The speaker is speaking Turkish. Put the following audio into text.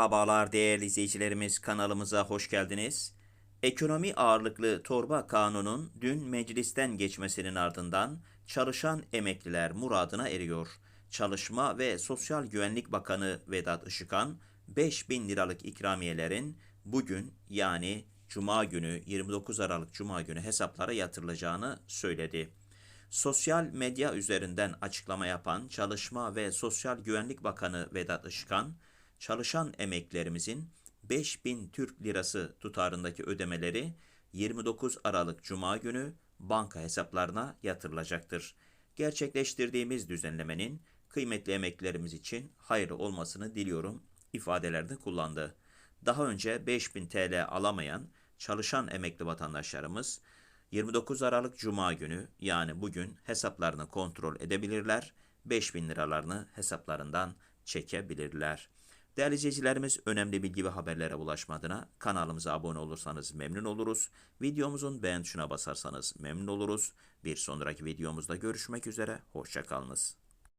Merhabalar değerli izleyicilerimiz kanalımıza hoş geldiniz. Ekonomi ağırlıklı torba kanunun dün meclisten geçmesinin ardından çalışan emekliler muradına eriyor. Çalışma ve Sosyal Güvenlik Bakanı Vedat Işıkhan 5000 liralık ikramiyelerin bugün yani Cuma günü 29 Aralık Cuma günü hesaplara yatırılacağını söyledi. Sosyal medya üzerinden açıklama yapan Çalışma ve Sosyal Güvenlik Bakanı Vedat Işıkhan, çalışan emeklerimizin 5000 Türk Lirası tutarındaki ödemeleri 29 Aralık Cuma günü banka hesaplarına yatırılacaktır. Gerçekleştirdiğimiz düzenlemenin kıymetli emeklilerimiz için hayırlı olmasını diliyorum ifadelerde kullandı. Daha önce 5000 TL alamayan çalışan emekli vatandaşlarımız 29 Aralık Cuma günü yani bugün hesaplarını kontrol edebilirler, 5000 liralarını hesaplarından çekebilirler. Değerli izleyicilerimiz önemli bilgi ve haberlere ulaşmadığına kanalımıza abone olursanız memnun oluruz. Videomuzun beğen tuşuna basarsanız memnun oluruz. Bir sonraki videomuzda görüşmek üzere, hoşçakalınız.